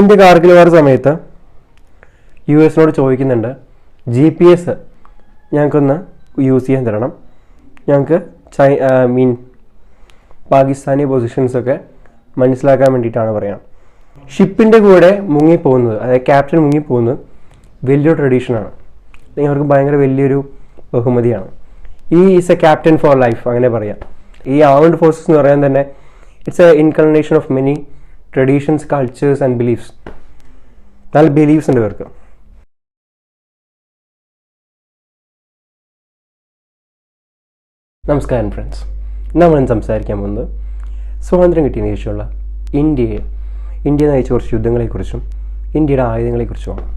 India Kargil വാർ സമയത്ത് U എസിനോട് ചോദിക്കുന്നുണ്ട് ജി പി എസ് ഞങ്ങൾക്കൊന്ന് യൂസ് ചെയ്യാൻ തരണം. ഞങ്ങൾക്ക് ചൈ മീൻ പാകിസ്ഥാനി പൊസിഷൻസൊക്കെ മനസ്സിലാക്കാൻ വേണ്ടിയിട്ടാണ് പറയാം. ഷിപ്പിന്റെ കൂടെ മുങ്ങിപ്പോകുന്നത് അതായത് ക്യാപ്റ്റൻ മുങ്ങിപ്പോകുന്നത് വലിയൊരു ട്രഡീഷനാണ് അല്ലെങ്കിൽ അവർക്ക് ഭയങ്കര വലിയൊരു ബഹുമതിയാണ്. ഈ is a captain for life അങ്ങനെ പറയാം. ഈ ആർമഡ് ഫോഴ്സസ് എന്ന് പറയാൻ തന്നെ it's a incarnation of many traditions cultures and beliefs നല്ല ബിലീഫ്സ് ഉണ്ട് ഇവർക്ക്. നമസ്കാരം ഫ്രണ്ട്സ് നമ്മൾ സംസാരിക്കാൻ പോകുന്നത്. സ്വാതന്ത്ര്യം കിട്ടിയതിന് ശേഷമുള്ള ഇന്ത്യയെ ഇന്ത്യ നയിച്ച കുറച്ച് യുദ്ധങ്ങളെക്കുറിച്ചും ഇന്ത്യയുടെ ആയുധങ്ങളെക്കുറിച്ചുമാണ്.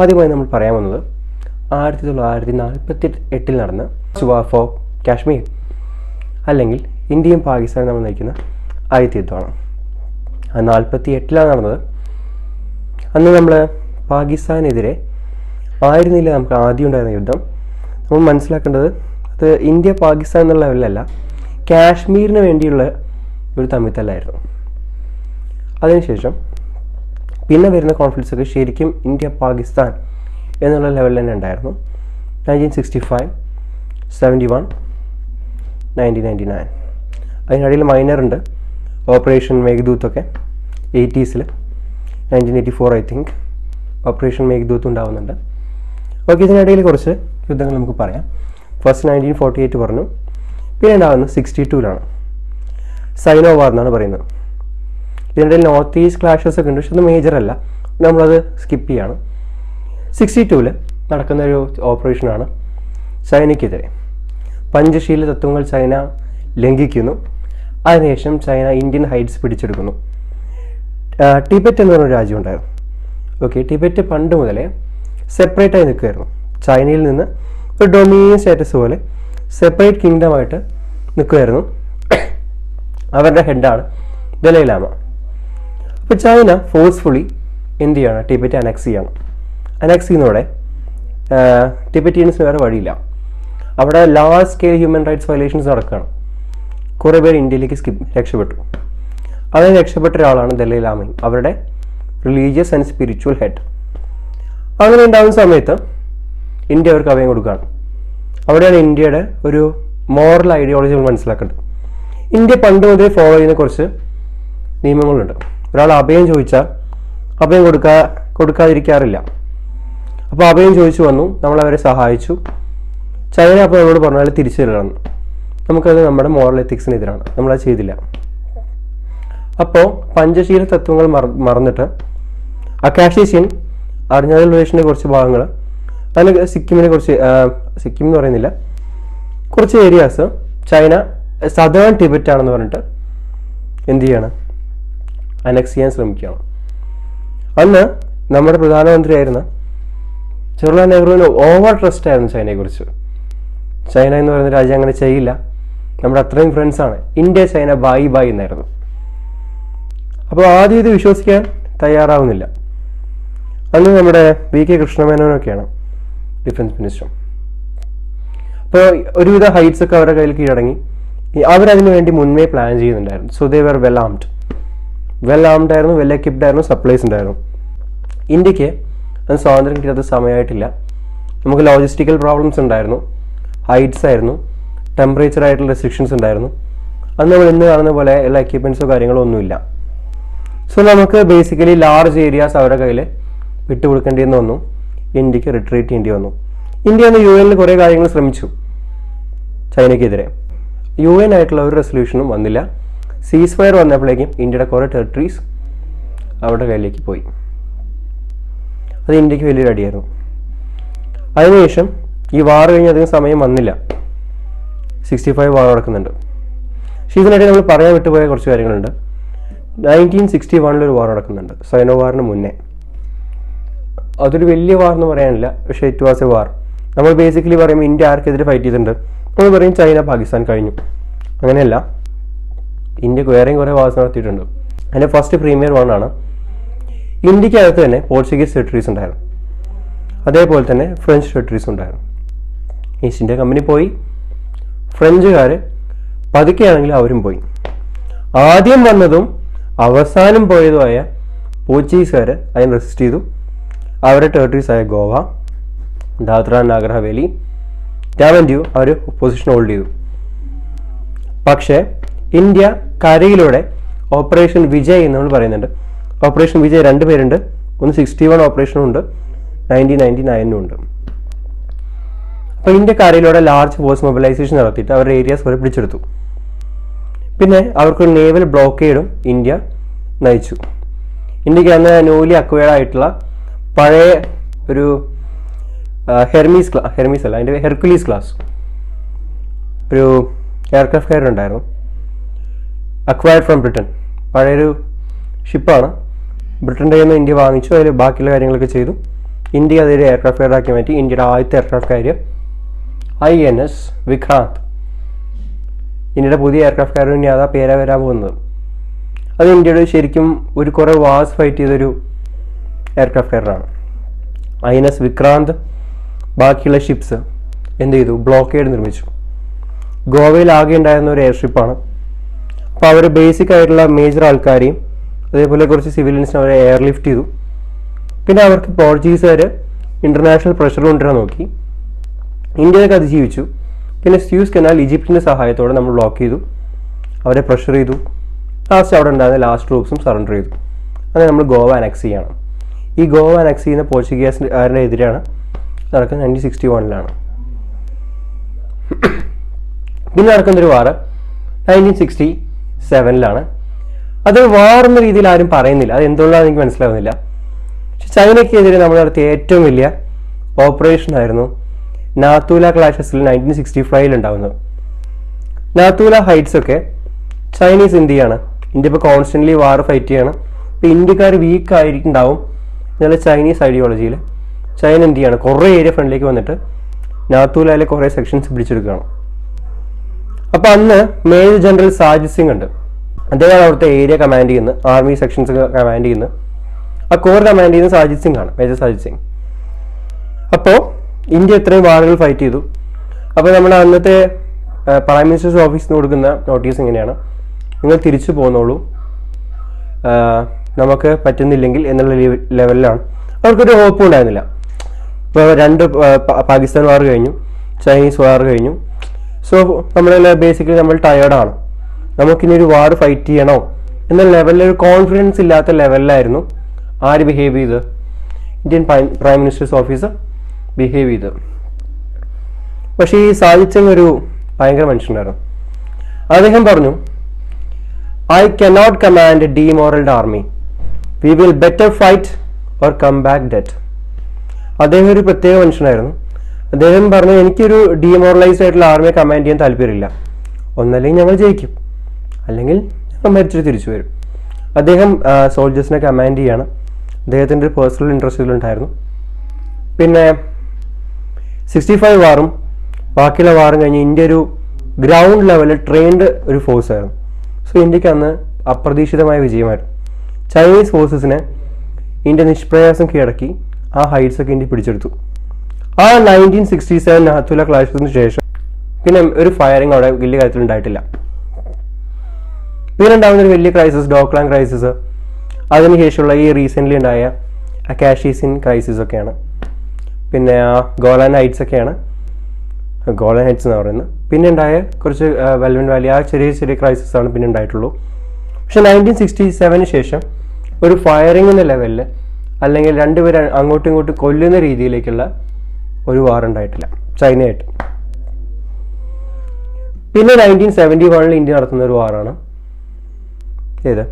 ആദ്യമായി നമ്മൾ പറയാൻ വന്നത് ആയിരത്തി തൊള്ളായിരത്തി നാൽപ്പത്തി എട്ടിൽ നടന്ന സുവാഫ് ഓഫ് കാശ്മീർ അല്ലെങ്കിൽ ഇന്ത്യയും പാകിസ്ഥാനും നമ്മൾ നയിക്കുന്ന ആദ്യത്തെ യുദ്ധമാണ്. അത് നാൽപ്പത്തി എട്ടിലാണ് നടന്നത്. അന്ന് നമ്മൾ പാകിസ്ഥാനെതിരെ ആയിരുന്നില്ല നമുക്ക് ആദ്യം ഉണ്ടായിരുന്ന യുദ്ധം. നമ്മൾ മനസ്സിലാക്കേണ്ടത് അത് ഇന്ത്യ പാകിസ്ഥാൻ എന്നുള്ള ലെവലിലല്ല കാശ്മീരിന് വേണ്ടിയുള്ള ഒരു തമ്മിത്തല്ലായിരുന്നു. അതിനുശേഷം പിന്നെ വരുന്ന കോൺഫ്ലിക്ട്സ് ഒക്കെ ശരിക്കും ഇന്ത്യ പാകിസ്ഥാൻ എന്നുള്ള ലെവലിൽ തന്നെ ഉണ്ടായിരുന്നു. Nineteen sixty five seventy one nineteen ninety nine അതിനിടയിൽ മൈനറുണ്ട് ഓപ്പറേഷൻ മേഘദൂത്തൊക്കെ എയ്റ്റീസിൽ nineteen eighty four I think operation Meghdoot ഉണ്ടാവുന്നുണ്ട്. ഓക്കെ ഇതിനിടയിൽ കുറച്ച് യുദ്ധങ്ങൾ നമുക്ക് പറയാം. ഫസ്റ്റ് നയന്റീൻ ഫോർട്ടി എയ്റ്റ് പറഞ്ഞു. പിന്നെ ഉണ്ടാകുന്നത് സിക്സ്റ്റി ടൂലാണ് സൈനോ വാർ എന്നാണ് പറയുന്നത്. ഇതിനിടയിൽ നോർത്ത് ഈസ്റ്റ് ക്ലാഷസ് ഒക്കെ ഉണ്ട് പക്ഷെ അത് മേജർ അല്ല. നമ്മളത് സ്കിപ്പ് ചെയ്യാണ്. സിക്സ്റ്റി ടൂവിൽ നടക്കുന്ന ഒരു ഓപ്പറേഷനാണ് ചൈനയ്ക്കെതിരെ പഞ്ചശീല തത്വങ്ങൾ ചൈന ലംഘിക്കുന്നു. അതിനുശേഷം ചൈന ഇന്ത്യൻ ഹൈറ്റ്സ് പിടിച്ചെടുക്കുന്നു. ടിബറ്റ് എന്ന് പറഞ്ഞ രാജ്യം ഉണ്ടായിരുന്നു. ഓക്കെ ടിബറ്റ് പണ്ട് മുതലേ സെപ്പറേറ്റായി നിൽക്കുമായിരുന്നു ചൈനയിൽ നിന്ന് ഒരു ഡൊമിനിയൻ സ്റ്റാറ്റസ് പോലെ സെപ്പറേറ്റ് കിങ്ഡം ആയിട്ട് നിൽക്കുമായിരുന്നു അവരുടെ ഹെഡാണ് ദലൈലാമ അപ്പോൾ ചൈന ഫോഴ്സ്ഫുള്ളി എന്ത് ചെയ്യണം? ടിബറ്റ് അനക്സ് ചെയ്യണം. അനക്സ് ചെയ്യുന്നതോടെ ടിബറ്റീൻസിന് വേറെ വഴിയില്ല. അവിടെ large scale human rights violations നടക്കുകയാണ്. കുറേ പേർ ഇന്ത്യയിലേക്ക് സ്കിപ്പ് രക്ഷപ്പെട്ടു. അതിന് രക്ഷപ്പെട്ട ഒരാളാണ് ദലൈ ലാമയും അവരുടെ റിലീജിയസ് ആൻഡ് സ്പിരിച്വൽ ഹെഡ് അങ്ങനെ ഉണ്ടാകുന്ന സമയത്ത് ഇന്ത്യ അവർക്ക് അഭയം കൊടുക്കുകയാണ്. അവിടെയാണ് ഇന്ത്യയുടെ ഒരു മോറൽ ഐഡിയോളജി നമ്മൾ മനസ്സിലാക്കേണ്ടത്. ഇന്ത്യ പണ്ട് മുതലേ ഫോളോ ചെയ്യുന്ന കുറച്ച് നിയമങ്ങളുണ്ട്. ഒരാൾ അഭയം ചോദിച്ചാൽ അഭയം കൊടുക്കാ കൊടുക്കാതിരിക്കാറില്ല. അപ്പോൾ അഭയം ചോദിച്ചു വന്നു. നമ്മൾ അവരെ സഹായിച്ചു. ചൈന അപ്പോൾ നമ്മളോട് പറഞ്ഞാൽ തിരിച്ചു തരണം. നമുക്കത് നമ്മുടെ മോറൽ എത്തിക്സിനെതിരാണ് നമ്മളത് ചെയ്തില്ല. അപ്പോൾ പഞ്ചശീല തത്വങ്ങൾ മറ മറന്നിട്ട് അക്കാഷീഷ്യൻ അറിഞ്ഞാൽ പ്രദേശിന്റെ കുറച്ച് ഭാഗങ്ങൾ അതിന് സിക്കിമിനെ കുറിച്ച് സിക്കിം എന്ന് പറയുന്നില്ല കുറച്ച് ഏരിയാസ് ചൈന സദേൺ ടിബറ്റ് ആണെന്ന് പറഞ്ഞിട്ട് എന്ത് ചെയ്യാണ്? അനക്സ് ചെയ്യാൻ ശ്രമിക്കുകയാണ്. അന്ന് നമ്മുടെ പ്രധാനമന്ത്രിയായിരുന്ന ജവഹർലാൽ നെഹ്റുവിന് ഓവർ ട്രസ്റ്റ് ആയിരുന്നു ചൈനയെക്കുറിച്ച് ചൈന എന്ന് പറയുന്ന രാജ്യം അങ്ങനെ ചെയ്യില്ല. നമ്മുടെ അത്രയും ഫ്രണ്ട്സാണ് ഇന്ത്യ ചൈന ബായി ബായി എന്നായിരുന്നു. അപ്പോൾ ആദ്യം ഇത് വിശ്വസിക്കാൻ തയ്യാറാവുന്നില്ല. അന്ന് നമ്മുടെ വി കെ കൃഷ്ണമേനോനൊക്കെയാണ് ഡിഫൻസ് മിനിസ്റ്റർ അപ്പോൾ ഒരുവിധ ഹൈറ്റ്സ് ഒക്കെ അവരുടെ കയ്യിൽ കീഴടങ്ങി. അവരതിനു വേണ്ടി മുൻപേ പ്ലാൻ ചെയ്യുന്നുണ്ടായിരുന്നു. So they were well armed well armed ആയിരുന്നു വെൽ എക്വിപ്ഡ് ആയിരുന്നു സപ്ലൈസ് ഉണ്ടായിരുന്നു. ഇന്ത്യയ്ക്ക് അത് സ്വാതന്ത്ര്യം കിട്ടാത്ത സമയമായിട്ടില്ല. നമുക്ക് ലോജിസ്റ്റിക്കൽ പ്രോബ്ലംസ് ഉണ്ടായിരുന്നു. ഹൈറ്റ്സ് ആയിരുന്നു. ടെമ്പറേച്ചർ ആയിട്ടുള്ള റെസ്ട്രിക്ഷൻസ് ഉണ്ടായിരുന്നു. അന്ന് നമ്മൾ ഇന്ന് കാണുന്ന പോലെ എല്ലാ എക്യുപ്മെന്റ്സോ കാര്യങ്ങളോ ഒന്നുമില്ല. സോ നമുക്ക് ബേസിക്കലി ലാർജ് ഏരിയാസ് അവരുടെ കയ്യിൽ വിട്ടുകൊടുക്കേണ്ടി എന്ന് വന്നു. ഇന്ത്യയ്ക്ക് റിട്രീറ്റ് ചെയ്യേണ്ടി വന്നു. ഇന്ത്യ എന്ന് യു എനിൽ കുറേ കാര്യങ്ങൾ ശ്രമിച്ചു ചൈനയ്ക്കെതിരെ. യു എൻ ആയിട്ടുള്ള ഒരു റെസൊല്യൂഷനും വന്നില്ല. സീസ് ഫയർ വന്നപ്പോഴേക്കും ഇന്ത്യയുടെ കുറേ ടെറിട്ടറീസ് അവരുടെ കയ്യിലേക്ക് പോയി. അത് ഇന്ത്യയ്ക്ക് വലിയൊരു അടിയായിരുന്നു. അതിനുശേഷം ഈ വാർ കഴിഞ്ഞ് അധികം സമയം വന്നില്ല. സിക്സ്റ്റി ഫൈവ് വാർ നടക്കുന്നുണ്ട് ഇതിനിടയിൽ നമ്മൾ പറയാൻ വിട്ടുപോയ കുറച്ച് കാര്യങ്ങളുണ്ട്. നയന്റീൻ സിക്സ്റ്റി വണ്ണിലൊരു വാർ നടക്കുന്നുണ്ട്. സൈനോ വാറിന് മുന്നേ. അതൊരു വലിയ വാർ എന്ന് പറയാനില്ല. പക്ഷേ ഇറ്റ് വാസ് എ വാർ നമ്മൾ ബേസിക്കലി പറയുമ്പോൾ ഇന്ത്യ ആർക്കെതിരെ ഫൈറ്റ് ചെയ്തിട്ടുണ്ട്. നമ്മൾ പറയും ചൈന പാകിസ്ഥാൻ കഴിഞ്ഞു. അങ്ങനെയല്ല. ഇന്ത്യയ്ക്ക് വേറെയും കുറേ വാർസ് നടത്തിയിട്ടുണ്ട്. അതിന്റെ ഫസ്റ്റ് പ്രീമിയർ വണ്ണാണ് ഇന്ത്യക്കകത്ത് തന്നെ പോർച്ചുഗീസ് ടെറിട്ടറീസ് ഉണ്ടായിരുന്നു. അതേപോലെ തന്നെ ഫ്രഞ്ച് ടെറിട്ടറീസ് ഉണ്ടായിരുന്നു. ഈസ്റ്റ് ഇന്ത്യ കമ്പനി പോയി. ഫ്രഞ്ചുകാർ പതുക്കെയാണെങ്കിൽ അവരും പോയി. ആദ്യം വന്നതും അവസാനം പോയതുമായ പോർച്ചുഗീസുകാർ അതിന് റെസിസ്റ്റ് ചെയ്തു. അവരുടെ ടെറിട്ടറീസായ ഗോവ ദാദ്ര നാഗർ ഹവേലി ഡാമൻ ഡ്യൂ അവർ പൊസിഷൻ ഹോൾഡ് ചെയ്തു. പക്ഷേ ഇന്ത്യ കരയിലൂടെ ഓപ്പറേഷൻ വിജയ് എന്ന് നമ്മൾ പറയുന്നുണ്ട്. ഓപ്പറേഷൻ വിജയ് രണ്ട് പേരുണ്ട്. ഒന്ന് സിക്സ്റ്റി വൺ ഓപ്പറേഷനും ഉണ്ട്. നയന്റീൻ നയന്റി നയനും ഉണ്ട്. അപ്പോൾ ഇന്ത്യ കരയിലൂടെ ലാർജ് ഫോഴ്സ് മൊബിലൈസേഷൻ നടത്തിയിട്ട് അവരുടെ ഏരിയാസ് വരെ പിടിച്ചെടുത്തു. പിന്നെ അവർക്ക് നേവൽ ബ്ലോക്കേഡും ഇന്ത്യ നയിച്ചു. ഇന്ത്യയ്ക്ക് അന്ന് ന്യൂലി അക്വയർഡ് ആയിട്ടുള്ള പഴയ ഒരു ഹെർമീസ് ക്ലാ ഹെർമീസ് അല്ല അതിന്റെ ഹെർക്കുലീസ് ക്ലാസ് ഒരു എയർക്രാഫ്റ്റ് കയർ ഉണ്ടായിരുന്നു. അക്വയർഡ് ഫ്രം ബ്രിട്ടൻ പഴയൊരു ഷിപ്പാണ് ബ്രിട്ടന്റെ നിന്ന് ഇന്ത്യ വാങ്ങിച്ചു. അതിൽ ബാക്കിയുള്ള കാര്യങ്ങളൊക്കെ ചെയ്തു. ഇന്ത്യ അതൊരു എയർക്രാഫ്റ്റ് കയറാക്കി മാറ്റി. ഇന്ത്യയുടെ ആദ്യത്തെ aircraft carrier I N S Vikrant ഇന്ത്യയുടെ പുതിയ എയർക്രാഫ്റ്റ് കാരണം ഇനി അതാ പേരാ വരാൻ പോകുന്നത്. അത് ഇന്ത്യയുടെ ശരിക്കും ഒരു കുറേ വാസ് ഫൈറ്റ് ചെയ്തൊരു എയർക്രാഫ്റ്റ് കാരിയറാണ് ഐ എൻ എസ് വിക്രാന്ത് ബാക്കിയുള്ള ഷിപ്സ് എന്ത് ചെയ്തു? ബ്ലോക്കേഡ് നിർമ്മിച്ചു. ഗോവയിൽ ആകെ ഉണ്ടായിരുന്ന ഒരു എയർഷിപ്പാണ് അപ്പോൾ അവർ ബേസിക് ആയിട്ടുള്ള മേജർ ആൾക്കാരെയും അതേപോലെ കുറച്ച് സിവിലിയൻസിനെ അവരെ എയർലിഫ്റ്റ് ചെയ്തു. പിന്നെ അവർക്ക് പോർച്ചുഗീസുകാർ ഇന്റർനാഷണൽ പ്രഷർ കൊണ്ടുവരാൻ നോക്കി. ഇന്ത്യയൊക്കെ അതിജീവിച്ചു. പിന്നെ സ്യൂസ് കനാൽ ഈജിപ്തിന്റെ സഹായത്തോടെ നമ്മൾ ബ്ലോക്ക് ചെയ്തു. അവരെ പ്രഷർ ചെയ്തു. ലാസ്റ്റ് അവിടെ ഉണ്ടായിരുന്ന ലാസ്റ്റ് ട്രൂപ്സും സറണ്ടർ ചെയ്തു. അങ്ങനെ നമ്മൾ ഗോവ അനക്സ് ചെയ്യണം. ഈ ഗോവ അനക്സ് ചെയ്യുന്ന പോർച്ചുഗീസുകാരുടെ എതിരാണ്? നടക്കുന്നത് നയന്റീൻ സിക്സ്റ്റി വണ്ണിലാണ് പിന്നെ നടക്കുന്നൊരു വാർ നയന്റീൻ സിക്സ്റ്റി സെവനിലാണ് അത് എന്ന രീതിയിൽ ആരും പറയുന്നില്ല. അത് എന്തുകൊണ്ടാണെന്ന് എനിക്ക് മനസ്സിലാവുന്നില്ല. പക്ഷെ ചൈനയ്ക്കെതിരെ നമ്മൾ നടത്തിയ ഏറ്റവും വലിയ ഓപ്പറേഷൻ ആയിരുന്നു നാത്തൂല ക്ലാഷസിൽ നയന്റീൻ സിക്സ്റ്റി ഫൈവിൽ ഉണ്ടാകുന്നത് നാത്തൂല ഹൈറ്റ്സ് ഒക്കെ ചൈനീസ് ഇന്ത്യയാണ്. ഇന്ത്യ ഇപ്പോൾ കോൺസ്റ്റന്റ്ലി വാർ ഫൈറ്റ് ചെയ്യാണ്. ഇപ്പോൾ ഇന്ത്യക്കാർ വീക്ക് ആയിട്ടുണ്ടാവും എന്നുള്ള ചൈനീസ് ഐഡിയോളജിയിൽ ചൈന ഇന്ത്യയാണ്. കുറേ ഏരിയ ഫ്രണ്ടിലേക്ക് വന്നിട്ട് നാത്തൂലയിലെ കുറേ സെക്ഷൻസ് പിടിച്ചെടുക്കുകയാണ്. അപ്പോൾ അന്ന് മേജർ ജനറൽ സാജിദ് സിംഗ് ഉണ്ട്. അദ്ദേഹമാണ് അവിടുത്തെ ഏരിയ കമാൻഡ് ചെയ്യുന്നത്. ആർമി സെക്ഷൻസ് കമാൻഡ് ചെയ്യുന്നത്. ആ കോർ കമാൻഡ് ചെയ്യുന്നത് സാജിത് സിംഗ് ആണ്. മേജർ സാജിത് സിംഗ് അപ്പോൾ ഇന്ത്യ ഇത്രയും വാറുകൾ ഫൈറ്റ് ചെയ്തു. അപ്പോൾ നമ്മൾ അന്നത്തെ പ്രൈം മിനിസ്റ്റേഴ്സ് ഓഫീസിൽ നിന്ന് കൊടുക്കുന്ന നോട്ടീസ് ഇങ്ങനെയാണ്. നിങ്ങൾ തിരിച്ചു പോന്നോളൂ. നമുക്ക് പറ്റുന്നില്ലെങ്കിൽ എന്നുള്ള ലെവ- ലെവലിലാണ് അവർക്കൊരു ഹോപ്പും ഉണ്ടായിരുന്നില്ല. ഇപ്പോൾ രണ്ട് പാകിസ്ഥാൻ വാർ കഴിഞ്ഞു. ചൈനീസ് വാർ കഴിഞ്ഞു. സോ നമ്മളെല്ലാം ബേസിക്കലി നമ്മൾ ടയേർഡാണ് നമുക്കിനി ഒരു വാർ ഫൈറ്റ് ചെയ്യണോ? എന്ന ലെവലിൽ ഒരു കോൺഫിഡൻസ് ഇല്ലാത്ത ലെവലിലായിരുന്നു ആര് ബിഹേവ് ചെയ്ത് Indian prime- ministers officer behave ചെയ്ത്. പക്ഷേ ഈ ഒരു ഭയങ്കര മനുഷ്യനായിരുന്നു. അദ്ദേഹം പറഞ്ഞു I cannot command demoralised army we will better fight or come back dead അദ്ദേഹം ഒരു പ്രത്യേക മനുഷ്യനായിരുന്നു. അദ്ദേഹം പറഞ്ഞു എനിക്കൊരു ഡീമോറലൈസ്ഡ് ആയിട്ടുള്ള ആർമിയെ കമാൻഡ് ചെയ്യാൻ താല്പര്യമില്ല. ഒന്നല്ലെങ്കിൽ ഞങ്ങൾ ജയിക്കും. അല്ലെങ്കിൽ ഞങ്ങൾ മരിച്ചിട്ട് തിരിച്ചു വരും. അദ്ദേഹം സോൾജേഴ്സിനെ കമാൻഡ് ചെയ്യാണ്. അദ്ദേഹത്തിന്റെ ഒരു പേഴ്സണൽ ഇൻട്രസ്റ്റിലുണ്ടായിരുന്നു പിന്നെ സിക്സ്റ്റി ഫൈവ് വാറും ബാക്കിയുള്ള വാറും കഴിഞ്ഞ് ഇന്ത്യ ഒരു ഗ്രൗണ്ട് ലെവലിൽ ട്രെയിൻഡ് ഒരു ഫോഴ്സ് ആയിരുന്നു. സോ ഇന്ത്യയ്ക്ക് അന്ന് അപ്രതീക്ഷിതമായ വിജയമായിരുന്നു. ചൈനീസ് ഫോഴ്സസിനെ ഇന്ത്യ നിഷ്പ്രയാസം കീഴടക്കി ആ ഹൈറ്റ്സ് ഒക്കെ ഇന്ത്യ പിടിച്ചെടുത്തു. ആ നയന്റീൻ സിക്സ്റ്റി സെവൻ നാത്തുല ക്ലാഷസിന് ശേഷം പിന്നെ ഒരു ഫയറിംഗ് അവിടെ വലിയ കാര്യത്തിൽ ഉണ്ടായിട്ടില്ല. പിന്നെ ഉണ്ടാകുന്ന ഒരു വലിയ ക്രൈസിസ് ഡോക്ലാൻ ക്രൈസിസ് അതിനുശേഷമുള്ള ഈ റീസെന്റ്ലി ഉണ്ടായ അക്കാഷീസിൻ ക്രൈസിസ് ഒക്കെയാണ്. പിന്നെ ഗോലാൻ ഹൈറ്റ്സ് ഒക്കെയാണ്. ഗോളൻ ഹൈറ്റ്സ് എന്ന് പറയുന്നത്. പിന്നെ ഉണ്ടായ കുറച്ച് വെൽവൻ വാലി ആ ചെറിയ ചെറിയ ക്രൈസിസ് ആണ് പിന്നെ ഉണ്ടായിട്ടുള്ളൂ. പക്ഷെ നയന്റീൻ സിക്സ്റ്റി സെവന് ശേഷം ഒരു ഫയറിംഗ് എന്ന ലെവലിൽ അല്ലെങ്കിൽ രണ്ടുപേരെ അങ്ങോട്ടും ഇങ്ങോട്ടും കൊല്ലുന്ന രീതിയിലേക്കുള്ള ഒരു വാർ ഉണ്ടായിട്ടില്ല. ചൈനയായിട്ട്. പിന്നെ നയന്റീൻ സെവന്റി വണ്ണിൽ ഇന്ത്യ നടത്തുന്ന ഒരു വാറാണ് ഏത്?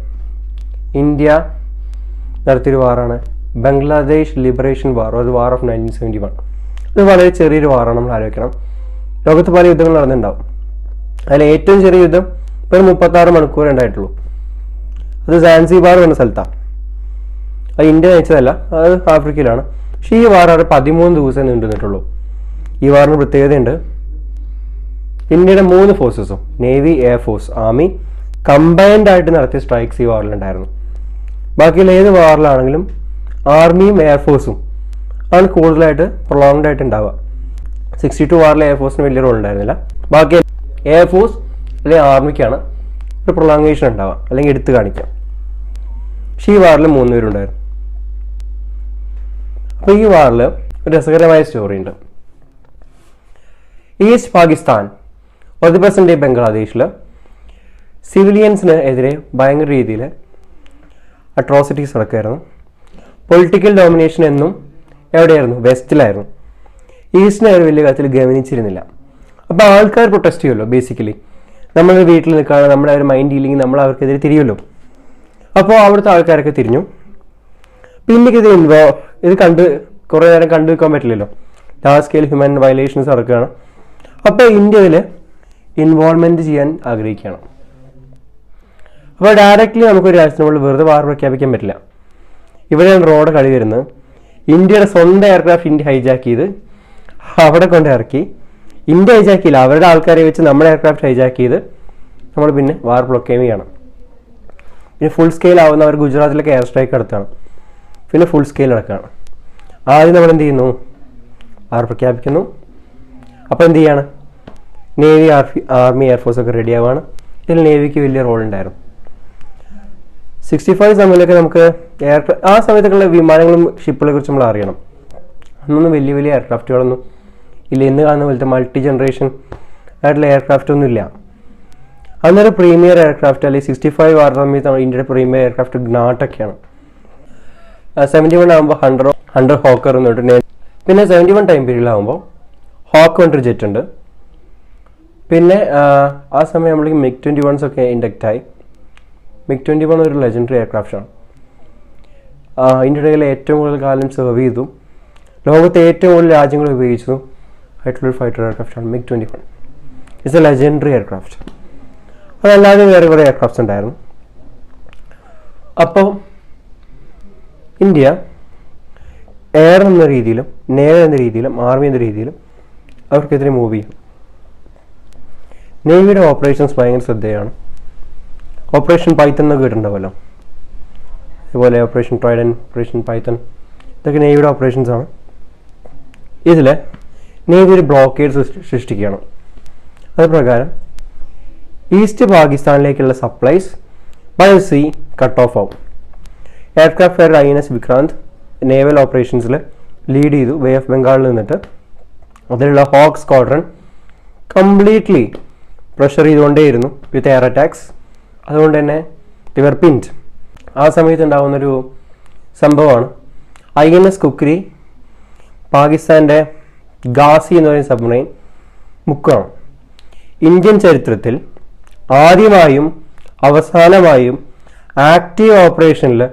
ഇന്ത്യ നടത്തിയൊരു വാറാണ് ബംഗ്ലാദേശ് ലിബറേഷൻ വാർ ഒരു war of nineteen seventy one ഇത് വളരെ ചെറിയൊരു വാറാണ് നമ്മൾ ആലോചിക്കണം. ലോകത്ത് പല യുദ്ധങ്ങൾ നടന്നിട്ടുണ്ടാവും. അതിൽ ഏറ്റവും ചെറിയ യുദ്ധം ഒരു മുപ്പത്താറ് മണിക്കൂർ ഉണ്ടായിട്ടുള്ളൂ. അത് സാൻസിബാർ എന്ന സ്ഥലത്താണ്. അത് ഇന്ത്യ നയിച്ചതല്ല അത് ആഫ്രിക്കയിലാണ്. പക്ഷേ ഈ വാർ അവിടെ പതിമൂന്ന് ദിവസം നീണ്ടു ഈ വാറിന് പ്രത്യേകതയുണ്ട്. ഇന്ത്യയുടെ മൂന്ന് ഫോഴ്സസും navy air force army combined ആയിട്ട് നടത്തിയ സ്ട്രൈക്സ് ഈ വാറിലുണ്ടായിരുന്നു ബാക്കിയുള്ള ഏത് വാറിലാണെങ്കിലും ആർമിയും എയർഫോഴ്സും ആണ് കൂടുതലായിട്ട് പ്രൊളോങ്ഡ് ആയിട്ട് ഉണ്ടാവുക സിക്സ്റ്റി ടു വാറിലെ എയർഫോഴ്സിന് വലിയ റോൾ ഉണ്ടായിരുന്നില്ല ബാക്കി എയർഫോഴ്സ് അല്ലെങ്കിൽ ആർമിക്കാണ് ഒരു പ്രൊളോങ്ങേഷൻ ഉണ്ടാവുക അല്ലെങ്കിൽ എടുത്തു കാണിക്കാം പക്ഷേ ഈ വാറിൽ മൂന്ന് പേരുണ്ടായിരുന്നു. അപ്പോൾ ഈ വാറിൽ ഒരു രസകരമായ സ്റ്റോറി ഉണ്ട് ഈസ്റ്റ് പാകിസ്ഥാൻ ഒരു പെർസെന്റ് ബംഗ്ലാദേശിൽ സിവിലിയൻസിന് എതിരെ ഭയങ്കര രീതിയിൽ അട്രോസിറ്റീസ് നടക്കുമായിരുന്നു പൊളിറ്റിക്കൽ ഡോമിനേഷൻ എന്നും എവിടെയായിരുന്നു? വെസ്റ്റിലായിരുന്നു. ഈസ്റ്റിനെ അവർ വലിയ കാര്യത്തിൽ ഗവനിച്ചിരുന്നില്ല. അപ്പോൾ ആൾക്കാർ പ്രൊട്ടസ്റ്റ് ചെയ്യുമല്ലോ ബേസിക്കലി നമ്മൾ വീട്ടിൽ നിൽക്കാതെ നമ്മുടെ ഒരു മൈൻഡ് ഇല്ലെങ്കിൽ നമ്മൾ അവർക്കെതിരെ തിരിയുമല്ലോ. അപ്പോൾ അവിടുത്തെ ആൾക്കാരൊക്കെ തിരിഞ്ഞു. പിന്നെ ഇത് ഇൻവോ ഇത് കണ്ട് കുറേ നേരം കണ്ടു നിൽക്കാൻ പറ്റില്ലല്ലോ. ലാർജ് സ്കെയിൽ ഹ്യൂമൻ വയലേഷൻസ് നടക്കുകയാണ്. അപ്പോൾ ഇന്ത്യയിൽ ഇൻവോൾവ്മെന്റ് ചെയ്യാൻ ആഗ്രഹിക്കുകയാണ്. അപ്പോൾ ഡയറക്റ്റ്ലി നമുക്കൊരു രാജ്യത്തിനുള്ളിൽ വെറുതെ വാർ പ്രഖ്യാപിക്കാൻ പറ്റില്ല. ഇവിടെയാണ് റോഡ് കളി വരുന്നത്. ഇന്ത്യയുടെ സ്വന്തം എയർക്രാഫ്റ്റ് ഇന്ത്യ ഹൈജാക്ക് ചെയ്ത് അവിടെ കൊണ്ട് ഇറക്കി. ഇന്ത്യ ഹൈജാക്ക് ചെയ്യില്ല. അവരുടെ ആൾക്കാരെ വെച്ച് നമ്മുടെ എയർക്രാഫ്റ്റ് ഹൈജാക്ക് ചെയ്ത് നമ്മൾ പിന്നെ വാർ പ്രൊക്ലെയിം ചെയ്യണം. പിന്നെ ഫുൾ സ്കെയിൽ ആവുന്ന അവർ ഗുജറാത്തിലൊക്കെ എയർ സ്ട്രൈക്ക് നടത്തുകയാണ്. പിന്നെ ഫുൾ സ്കെയിൽ നടക്കുകയാണ്. ആദ്യം നമ്മൾ എന്ത് ചെയ്യുന്നു? വാർ പ്രഖ്യാപിക്കുന്നു. അപ്പോൾ എന്ത് ചെയ്യാണ്? നേവി ആർമി എയർഫോഴ്സ് ഒക്കെ റെഡി ആവുകയാണ്. ഇതിൽ നേവിക്ക് വലിയ റോൾ ഉണ്ടായിരുന്നു. സിക്സ്റ്റി ഫൈവ് സമയത്തൊക്കെ നമുക്ക് എയർ ആ സമയത്തൊക്കെയുള്ള വിമാനങ്ങളും ഷിപ്പുകളെ കുറിച്ച് നമ്മൾ അറിയണം. അന്നൊന്നും വലിയ വലിയ എയർക്രാഫ്റ്റുകളൊന്നും ഇല്ല. ഇന്ന് കാണുന്ന പോലത്തെ മൾട്ടി ജനറേഷൻ ആയിട്ടുള്ള എയർക്രാഫ്റ്റ് ഒന്നും ഇല്ല. അന്നൊരു പ്രീമിയർ എയർക്രാഫ്റ്റ് അല്ലെങ്കിൽ സിക്സ്റ്റി ഫൈവ് ആർ സമയത്ത് ഇന്ത്യയുടെ പ്രീമിയർ എയർക്രാഫ്റ്റ് ഗ്നാട്ടൊക്കെയാണ് സെവന്റി വൺ ആകുമ്പോൾ ഹൺഡ്രഡ് ഹൺഡ്രഡ് ഹോക്കർ എന്ന് പറഞ്ഞിട്ട് പിന്നെ സെവന്റി വൺ ടൈം പീരീഡിലാകുമ്പോൾ ഹോക്ക് കൊണ്ടൊരു ജെറ്റ് ഉണ്ട്. പിന്നെ ആ, സമയം നമ്മൾ മിഗ് ട്വന്റി വൺസ് ഒക്കെ ഇൻഡക്റ്റ് ആയി. മിഗ് ട്വന്റി വൺ ഒരു ലെജൻഡറി എയർക്രാഫ്റ്റാണ് ഇടയിൽ ഏറ്റവും കൂടുതൽ കാലം സെർവ് ചെയ്തു. ലോകത്തെ ഏറ്റവും കൂടുതൽ രാജ്യങ്ങൾ ഉപയോഗിച്ചതും ആയിട്ടുള്ള fighter fighter എയർക്രാഫ്റ്റാണ് MiG twenty one. It's a legendary aircraft അതല്ലാതെ വേറെ കുറേ എയർക്രാഫ്റ്റ്സ് ഉണ്ടായിരുന്നു. അപ്പോൾ ഇന്ത്യ എയർ എന്ന രീതിയിലും നേവൽ എന്ന രീതിയിലും ആർമി എന്ന രീതിയിലും അവർക്കെതിരെ മൂവ് ചെയ്യും നേവിയുടെ ഓപ്പറേഷൻസ് ഭയങ്കര ശ്രദ്ധയാണ്. ഓപ്പറേഷൻ പൈത്തൺ എന്നൊക്കെ കേട്ടിട്ടുണ്ടാവുമല്ലോ. അതുപോലെ ഓപ്പറേഷൻ ട്രൈഡൻ ഓപ്പറേഷൻ പൈത്തൺ ഇതൊക്കെ നേവിയുടെ ഓപ്പറേഷൻസ് ആണ്. ഇതിൽ നേവി ഒരു ബ്ലോക്കേഡ് സൃഷ്ടിക്കുകയാണ്. അത് പ്രകാരം east പാകിസ്ഥാനിലേക്കുള്ള supplies by sea cut off ആവും. Aircraft carrier I N S Vikrant naval ഓപ്പറേഷൻസിൽ lead ചെയ്തു വേ ഓഫ് ബംഗാളിൽ നിന്നിട്ട്. അതിലുള്ള ഹോക്സ് സ്ക്വാഡ്രൺ കംപ്ലീറ്റ്ലി പ്രഷർ ചെയ്തുകൊണ്ടേയിരുന്നു വിത്ത് എയർ അറ്റാക്സ് അതുകൊണ്ട് തന്നെ ഇവർ പിന്റ് ആ സമയത്ത് ഉണ്ടാകുന്നൊരു സംഭവമാണ്. ഐ എൻ എസ് കുക്രി പാകിസ്ഥാന്റെ ഗാസി എന്ന് പറയുന്ന സബ്മറൈൻ മുക്കാണ്. ഇന്ത്യൻ ചരിത്രത്തിൽ ആദ്യമായും അവസാനമായും ആക്റ്റീവ് ഓപ്പറേഷനിൽ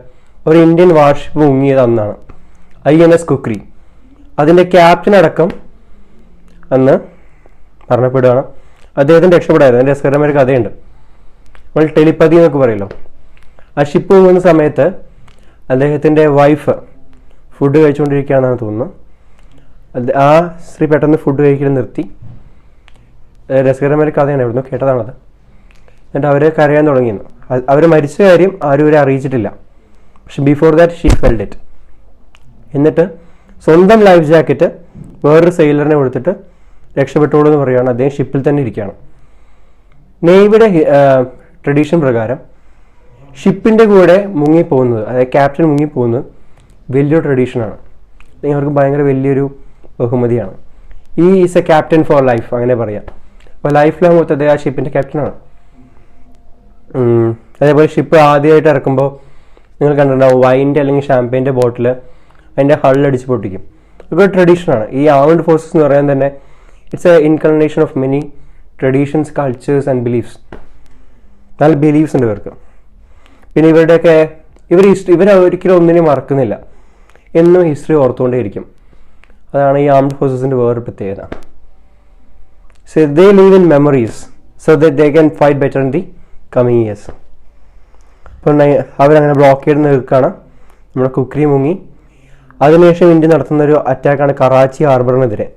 ഒരു ഇന്ത്യൻ വാർഷിപ്പ് മുങ്ങിയത് അന്നാണ്. I N S Khukri. അതിന്റെ ക്യാപ്റ്റൻ അടക്കം അന്ന് മരണപ്പെടുകയാണ്. അദ്ദേഹത്തിന് രക്ഷപ്പെടായിരുന്നു. അതിന്റെ രസകരമായ ഒരു കഥയുണ്ട് നമ്മൾ ടെലിപ്പതി എന്നൊക്കെ പറയല്ലോ. ആ ഷിപ്പ് പോകുന്ന സമയത്ത് അദ്ദേഹത്തിന്റെ വൈഫ് ഫുഡ് കഴിച്ചുകൊണ്ടിരിക്കുകയാണെന്നാണ് തോന്നുന്നു. ആ സ്ത്രീ പെട്ടെന്ന് ഫുഡ് കഴിക്കൽ നിർത്തി. രസകരമായ കഥയാണ് എവിടുന്ന് കേട്ടതാണത്. എന്നിട്ട് അവരെ കരയാൻ തുടങ്ങിയിരുന്നു. അവർ മരിച്ച കാര്യം ആരും ഇവരെ അറിയിച്ചിട്ടില്ല. പക്ഷെ before that she felt it എന്നിട്ട് സ്വന്തം ലൈഫ് ജാക്കറ്റ് വേറൊരു സെയിലറിനെ കൊടുത്തിട്ട് രക്ഷപ്പെട്ടോളൂ എന്ന് പറയുകയാണ് അദ്ദേഹം ഷിപ്പിൽ തന്നെ ഇരിക്കുകയാണ്. നേവിയുടെ ട്രഡീഷൻ പ്രകാരം ഷിപ്പിന്റെ കൂടെ മുങ്ങിപ്പോകുന്നത് അതായത് ക്യാപ്റ്റൻ മുങ്ങിപ്പോകുന്നത് വലിയൊരു ട്രഡീഷനാണ് അല്ലെങ്കിൽ അവർക്ക് ഭയങ്കര വലിയൊരു ബഹുമതിയാണ്. ഈ is a captain for life അങ്ങനെ പറയാം. അപ്പോൾ ലൈഫ് ലോങ് മൊത്തം അദ്ദേഹം ആ ഷിപ്പിന്റെ ക്യാപ്റ്റനാണ്. അതേപോലെ ഷിപ്പ് ആദ്യമായിട്ട് ഇറക്കുമ്പോൾ നിങ്ങൾ കണ്ടിട്ടുണ്ടാവും വൈന്റെ അല്ലെങ്കിൽ ഷാമ്പയിന്റെ ബോട്ടിൽ അതിന്റെ ഹള്ളടിച്ച് പൊട്ടിക്കും. ഇതൊക്കെ ട്രഡീഷനാണ് ഈ ആർമഡ് ഫോഴ്സസ് എന്ന് പറയാൻ തന്നെ it's a incarnation of many traditions cultures and beliefs നല്ല ബിലീഫ്സ് ഉണ്ട് ഇവർക്ക്. പിന്നെ ഇവരുടെയൊക്കെ ഇവർ ഹിസ്റ്ററി ഇവർ ഒരിക്കലും ഒന്നിനും മറക്കുന്നില്ല. എന്നും ഹിസ്റ്ററി ഓർത്തുകൊണ്ടേയിരിക്കും. അതാണ് ഈ ആംഡ് ഫോഴ്സസിന്റെ വേറൊരു പ്രത്യേകത. So they live in memories so that they can fight better in the coming years അപ്പോൾ അവരങ്ങനെ ബ്ലോക്ക് ചെയ്ത് നിൽക്കുകയാണ്. നമ്മുടെ കുക്രി മുങ്ങി. അതിനുശേഷം ഇന്ത്യ നടത്തുന്ന ഒരു അറ്റാക്കാണ് കറാച്ചി ഹാർബറിനെതിരെ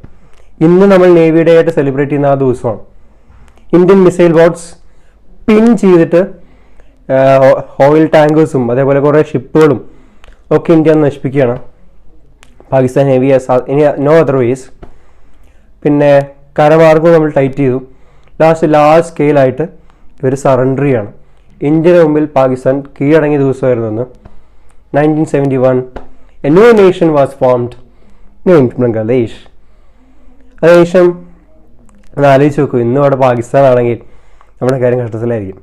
ഇന്ന് നമ്മൾ നേവി ഡേ ആയിട്ട് സെലിബ്രേറ്റ് ചെയ്യുന്ന ആ ദിവസമാണ്. ഇന്ത്യൻ മിസൈൽ ബോട്ട്സ് പിൻ ചെയ്തിട്ട് ഓയിൽ ടാങ്കേഴ്സും അതേപോലെ കുറേ ഷിപ്പുകളും ഒക്കെ ഇന്ത്യ നശിപ്പിക്കുകയാണ്. പാകിസ്ഥാൻ ഹെവി ഇനി നോ അതർ വേസ് പിന്നെ കരമാർഗവും നമ്മൾ ടൈറ്റ് ചെയ്തു. ലാസ്റ്റ് ലാർജ് സ്കെയിലായിട്ട് ഇവർ സറണ്ടർ ചെയ്യാണ്. ഇന്ത്യയുടെ മുമ്പിൽ പാകിസ്ഥാൻ കീഴടങ്ങിയ ദിവസമായിരുന്നു അന്ന്. Nineteen seventy one a new nation was formed name Bangladesh അതിനുശേഷം ഒന്ന് ആലോചിച്ച് നോക്കൂ ഇന്നും അവിടെ പാകിസ്ഥാൻ ആണെങ്കിൽ നമ്മുടെ കാര്യം കഷ്ടത്തിലായിരിക്കും.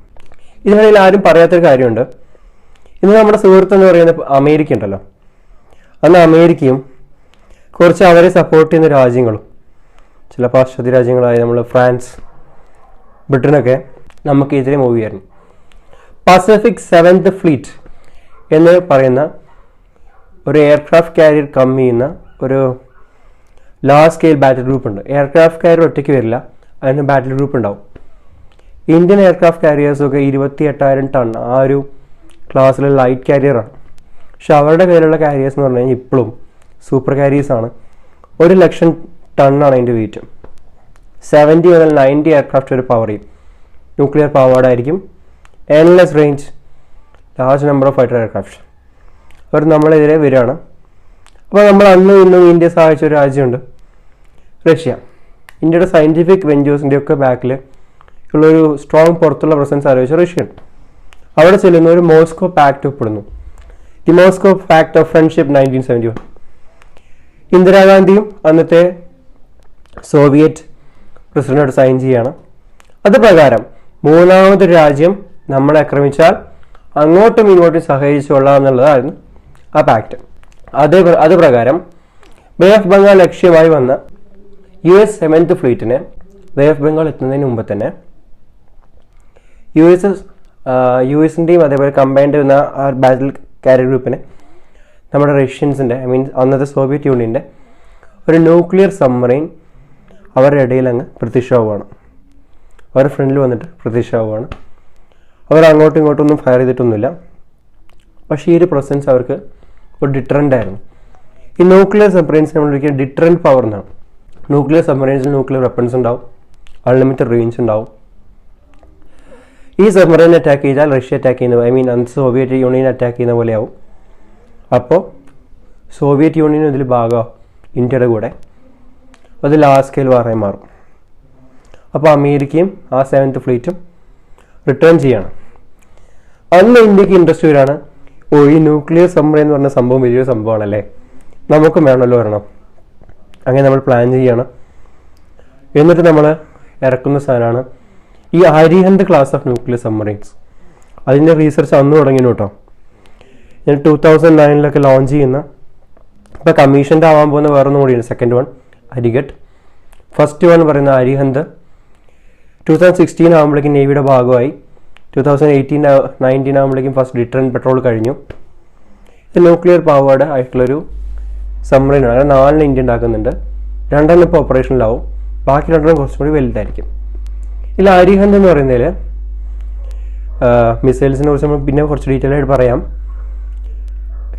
ഇതിനിടയിൽ ആരും പറയാത്തൊരു കാര്യമുണ്ട്. ഇന്ന് നമ്മുടെ സുഹൃത്ത് എന്ന് പറയുന്ന അമേരിക്ക ഉണ്ടല്ലോ. അന്ന് അമേരിക്കയും കുറച്ച് അവരെ സപ്പോർട്ട് ചെയ്യുന്ന രാജ്യങ്ങളും ചില പാശ്ചാത്യ രാജ്യങ്ങളായ നമ്മൾ ഫ്രാൻസ് ബ്രിട്ടനൊക്കെ നമുക്കെതിരെ മൂവ് ചെയ്യായിരുന്നു. പസഫിക് സെവൻത് ഫ്ലീറ്റ് എന്ന് പറയുന്ന ഒരു എയർക്രാഫ്റ്റ് കാരിയർ കം ചെയ്യുന്ന ഒരു ലാർജ് സ്കെയിൽ ബാറ്റിൽ ഗ്രൂപ്പ് ഉണ്ട്. എയർക്രാഫ്റ്റ് കാരിയർ ഒറ്റയ്ക്ക് വരില്ല. അതിന് ബാറ്റിൽ ഗ്രൂപ്പ് ഉണ്ടാവും. ഇന്ത്യൻ എയർക്രാഫ്റ്റ് കാരിയേഴ്സൊക്കെ ഇരുപത്തി എട്ടായിരം ടൺ ആ ഒരു ക്ലാസ്സിലെ ലൈറ്റ് കാരിയറാണ് പക്ഷെ അവരുടെ കയ്യിലുള്ള കാരിയേഴ്സ് എന്ന് പറഞ്ഞു കഴിഞ്ഞാൽ ഇപ്പോഴും സൂപ്പർ കാരിയേഴ്സ് ആണ്. ഒരു ലക്ഷം ടണ്ണാണ് അതിന്റെ വെയിറ്റ് സെവന്റി മുതൽ നയന്റി എയർക്രാഫ്റ്റ് വരെ പവർ ചെയ്യും. ന്യൂക്ലിയർ പവേഡ് ആയിരിക്കും. Endless range large number of fighter aircraft അവർ നമ്മളെതിരെ വരികയാണ്. അപ്പോൾ നമ്മൾ അന്നും ഇന്നും ഇന്ത്യ സഹായിച്ച ഒരു രാജ്യമുണ്ട്. റഷ്യ. ഇന്ത്യയുടെ സയന്റിഫിക് വെഞ്ചേഴ്സിന്റെയൊക്കെ ബാക്കിൽ ഉള്ളൊരു സ്ട്രോങ് പുറത്തുള്ള പ്രസൻസ് ആലോചിച്ച റഷ്യൻ അവിടെ ചെല്ലുന്ന ഒരു Moscow pact ഒപ്പിടുന്നു. The Moscow pact of friendship nineteen seventy one ഇന്ദിരാഗാന്ധിയും അന്നത്തെ സോവിയറ്റ് പ്രസിഡന്റോട് സൈൻ ചെയ്യാണ്. അത് പ്രകാരം മൂന്നാമതൊരു രാജ്യം നമ്മളെ ആക്രമിച്ചാൽ അങ്ങോട്ടും ഇങ്ങോട്ടും സഹകരിച്ചുകൊള്ളാം എന്നുള്ളതായിരുന്നു ആ പാക്ട് അതേ അത് പ്രകാരം ബേ ഓഫ് ബംഗാൾ ലക്ഷ്യമായി വന്ന യു എസ് സെവൻത്ത് ഫ്ലീറ്റിനെ ബേ ഓഫ് ബംഗാൾ എത്തുന്നതിന് മുമ്പ് തന്നെ യു എസ് യു എസിന്റെയും അതേപോലെ കമ്പൈൻഡ് വരുന്ന ആ ബാറ്റിൽ കാരിയർ ഗ്രൂപ്പിനെ നമ്മുടെ റഷ്യൻസിന്റെ ഐ മീൻ അന്നത്തെ സോവിയറ്റ് യൂണിയന്റെ ഒരു ന്യൂക്ലിയർ സബ്മറൈൻ അവരുടെ ഇടയിൽ അങ്ങ് പ്രത്യക്ഷമാവുകയാണ്. അവരുടെ ഫ്രണ്ടിൽ വന്നിട്ട് പ്രത്യക്ഷമാവുകയാണ്. അവർ അങ്ങോട്ടും ഇങ്ങോട്ടും ഒന്നും ഫയർ ചെയ്തിട്ടൊന്നുമില്ല. പക്ഷേ ഈ ഒരു പ്രസൻസ് അവർക്ക് ഒരു ഡിറ്ററന്റ് ആയിരുന്നു. ഈ ന്യൂക്ലിയർ സബ്മറൈൻസ് നമ്മൾ വിളിക്കുന്ന ഡിറ്ററന്റ് പവർ എന്നാണ്. ന്യൂക്ലിയർ സബ്മറൈൻസിൽ ന്യൂക്ലിയർ വെപ്പൺസ് ഉണ്ടാവും. അൺലിമിറ്റഡ് റേഞ്ച് ഉണ്ടാവും. ഈ സബ്മറൈൻ അറ്റാക്ക് ചെയ്താൽ റഷ്യ അറ്റാക്ക് ചെയ്യുന്ന I mean Soviet Union attack ചെയ്യുന്ന പോലെയാവും. അപ്പോൾ സോവിയറ്റ് യൂണിയൻ ഇതിൽ ഭാഗമാവും ഇന്ത്യയുടെ കൂടെ. അത് ലാസ്റ്റ് സ്കെയിൽ വാറായി മാറും. അപ്പോൾ അമേരിക്കയും ആ സെവൻത്ത് ഫ്ലീറ്റും റിട്ടേൺ ചെയ്യണം. അന്ന് ഇന്ത്യയ്ക്ക് ഇൻട്രസ്റ്റ് വരാണ് ഓ ഈ ന്യൂക്ലിയർ സമ്മറി എന്ന് പറഞ്ഞ സംഭവം വലിയൊരു സംഭവമാണല്ലേ? നമുക്കും വേണമല്ലോ വരണം. അങ്ങനെ നമ്മൾ പ്ലാൻ ചെയ്യണം. എന്നിട്ട് നമ്മൾ ഇറക്കുന്ന സാധനമാണ് ഈ Arihant class of nuclear submarines അതിന്റെ റീസർച്ച് അന്ന് തുടങ്ങി കേട്ടോ. ഞാൻ ടൂ തൗസൻഡ് നയനിലൊക്കെ ലോഞ്ച് ചെയ്യുന്ന. ഇപ്പോൾ കമ്മീഷന്റെ ആവാൻ പോകുന്ന വേറൊന്നും കൂടിയുണ്ട്. Second one Arighat first one പറയുന്ന അരിഹന്ത് ടൂ തൗസൻഡ് സിക്സ്റ്റീൻ ആകുമ്പോഴേക്കും നേവിയുടെ ഭാഗമായി. ടൂ തൗസൻഡ് എയ്റ്റീൻ നയന്റീൻ ആകുമ്പോഴേക്കും ഫസ്റ്റ് ഡിട്രൻ പെട്രോൾ കഴിഞ്ഞു. ഇത് ന്യൂക്ലിയർ പവേർഡ് ആയിട്ടുള്ളൊരു സബ്മറൈനാണ് അങ്ങനെ നാലിന് ഇന്ത്യ ഉണ്ടാക്കുന്നുണ്ട്. രണ്ടെണ്ണം ഇപ്പോൾ ഓപ്പറേഷനിലാവും ബാക്കി രണ്ടെണ്ണം കുറച്ചും കൂടി വലുതായിരിക്കും. ഇതിൽ അരിഹന്ത് എന്ന് പറയുന്നതിൽ മിസൈൽസിനെ കുറിച്ച് നമ്മൾ പിന്നെ കുറച്ച് ഡീറ്റെയിൽ ആയിട്ട് പറയാം.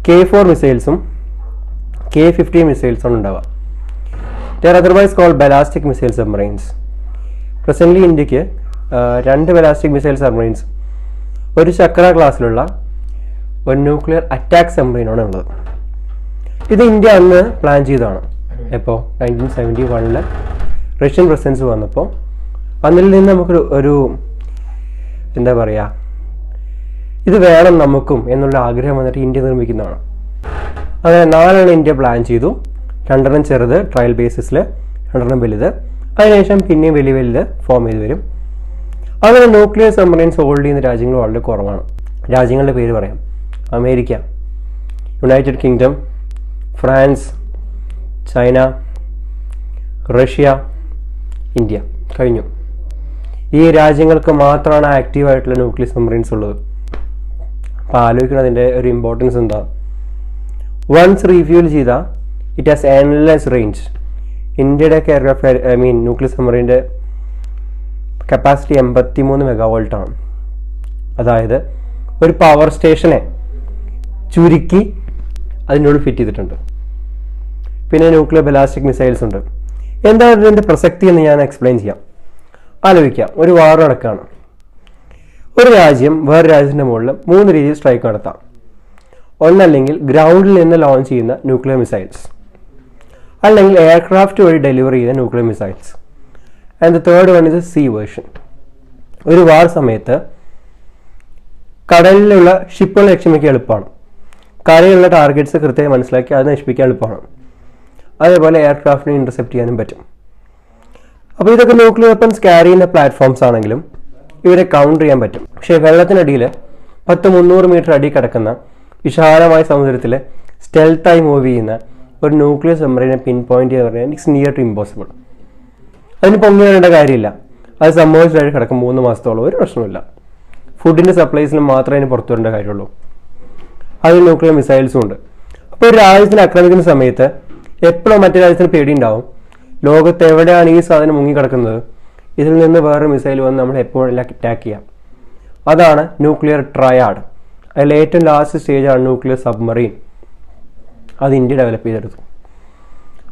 കെ ഫോർ മിസൈൽസും കെ ഫിഫ്റ്റി മിസൈൽസാണ് ഉണ്ടാവുക. They're otherwise called ballistic missile submarines presently ഇന്ത്യയ്ക്ക് രണ്ട് ബലാസ്റ്റിക് മിസൈൽ സബ്മറൈൻസ് ഒരു ചക്ര ക്ലാസ്സിലുള്ള ഒരു ന്യൂക്ലിയർ അറ്റാക്ക് സബ്മറൈനാണ് ഉള്ളത്. ഇത് ഇന്ത്യ അന്ന് പ്ലാൻ ചെയ്തതാണ്. എപ്പോൾ നയന്റീൻ സെവന്റി വണ്ണിൽ റഷ്യൻ പ്രസൻസ് വന്നപ്പോൾ അതിൽ നിന്ന് നമുക്കൊരു ഒരു എന്താ പറയുക ഇത് വേണം നമുക്കും എന്നുള്ള ആഗ്രഹം വന്നിട്ട് ഇന്ത്യ നിർമ്മിക്കുന്നതാണ്. അങ്ങനെ നാലെണ്ണം ഇന്ത്യ പ്ലാൻ ചെയ്തു. രണ്ടെണ്ണം ചെറുത് ട്രയൽ ബേസിസിൽ രണ്ടെണ്ണം വലുത്. അതിനുശേഷം പിന്നെയും വലിയ വലുത് ഫോം ചെയ്ത് വരും. അങ്ങനെ ന്യൂക്ലിയർ സബ്മറൈൻസ് ഹോൾഡ് ചെയ്യുന്ന രാജ്യങ്ങൾ വളരെ കുറവാണ്. രാജ്യങ്ങളുടെ പേര് പറയാം. America United Kingdom France China Russia India. കഴിഞ്ഞു. ഈ രാജ്യങ്ങൾക്ക് മാത്രമാണ് ആക്റ്റീവ് ആയിട്ടുള്ള ന്യൂക്ലിയർ സബ്മറീൻസ് ഉള്ളത്. അപ്പോൾ ആലോചിക്കണം അതിന്റെ ഒരു ഇമ്പോർട്ടൻസ് എന്താ. വൺസ് റിഫ്യൂൽ ചെയ്ത ഇറ്റ് ഹാസ് എൻലെസ് റേഞ്ച് ഇന്ത്യയുടെ എയർക്രാഫ്റ്റ് ഐ മീൻ ന്യൂക്ലിയർ സബ്മറീന്റെ കപ്പാസിറ്റി എൺപത്തി മൂന്ന് മെഗാവോൾട്ടാണ് അതായത് ഒരു പവർ സ്റ്റേഷനെ ചുരുക്കി അതിനോട് ഫിറ്റ് ചെയ്തിട്ടുണ്ട്. പിന്നെ ന്യൂക്ലിയർ ബലാസ്റ്റിക് മിസൈൽസ് ഉണ്ട്. എന്താണ് ഇതിന്റെ പ്രസക്തി എന്ന് ഞാൻ എക്സ്പ്ലെയിൻ ചെയ്യാം. ആലോചിക്കാം. ഒരു വാർ നടക്കുകയാണ് ഒരു രാജ്യം വേറെ രാജ്യത്തിന്റെ മുകളിൽ മൂന്ന് രീതിയിൽ സ്ട്രൈക്ക് നടത്താം. ഒന്നല്ലെങ്കിൽ ഗ്രൗണ്ടിൽ നിന്ന് ലോഞ്ച് ചെയ്യുന്ന ന്യൂക്ലിയർ മിസൈൽസ് അല്ലെങ്കിൽ എയർക്രാഫ്റ്റ് വഴി ഡെലിവറി ചെയ്യുന്ന nuclear missiles and the third one is sea version ഒരു വാർ സമയത്ത് കടലിലുള്ള ഷിപ്പുകൾ ലക്ഷ്യം വയ്ക്കാൻ എളുപ്പമാണ്. കരയിലുള്ള ടാർഗറ്റ്സ് കൃത്യമായി മനസ്സിലാക്കി അത് നശിപ്പിക്കാൻ എളുപ്പമാണ്. അതേപോലെ എയർക്രാഫ്റ്റിനെ ഇന്റർസെപ്റ്റ് ചെയ്യാനും പറ്റും. അപ്പോൾ ഇതൊക്കെ ന്യൂക്ലിയർ വെപ്പൺസ് ക്യാരി ചെയ്യുന്ന പ്ലാറ്റ്ഫോംസ് ആണെങ്കിലും ഇവരെ കൗണ്ട് ചെയ്യാൻ പറ്റും. പക്ഷേ വെള്ളത്തിനടിയിൽ പത്ത് മുന്നൂറ് മീറ്റർ അടി കിടക്കുന്ന വിശാലമായ സമുദ്രത്തിൽ സ്റ്റെൽത്തായി മൂവ് ചെയ്യുന്ന ഒരു ന്യൂക്ലിയർ സബ്മറീനെ പിൻ പോയിന്റ് ചെയ്യാൻ പറഞ്ഞാൽ ഇറ്റ്സ് നിയർ ടു ഇമ്പോസിബിൾ അതിന് പൊങ്ങി വരേണ്ട കാര്യമില്ല. അത് സംഭവിച്ചതായി കിടക്കും മൂന്ന് മാസത്തോളം. ഒരു പ്രശ്നമില്ല ഫുഡിന്റെ സപ്ലൈസിന് മാത്രമേ അതിന് പുറത്തു വരേണ്ട കാര്യമുള്ളൂ. അതിൽ ന്യൂക്ലിയർ മിസൈൽസും ഉണ്ട്. അപ്പോൾ ഒരു രാജ്യത്തിന് ആക്രമിക്കുന്ന സമയത്ത് എപ്പോഴും മറ്റു രാജ്യത്തിന് പേടിയുണ്ടാവും. ലോകത്ത് എവിടെയാണ് ഈ സാധനം മുങ്ങിക്കിടക്കുന്നത്? ഇതിൽ നിന്ന് വേറൊരു മിസൈൽ വന്ന് നമ്മൾ എപ്പോഴും അറ്റാക്ക് ചെയ്യാം. അതാണ് ന്യൂക്ലിയർ ട്രയാഡ് അതിൽ ഏറ്റവും ലാസ്റ്റ് സ്റ്റേജാണ് ന്യൂക്ലിയർ സബ്മറീൻ അത് ഇന്ത്യ ഡെവലപ്പ് ചെയ്തെടുത്തു.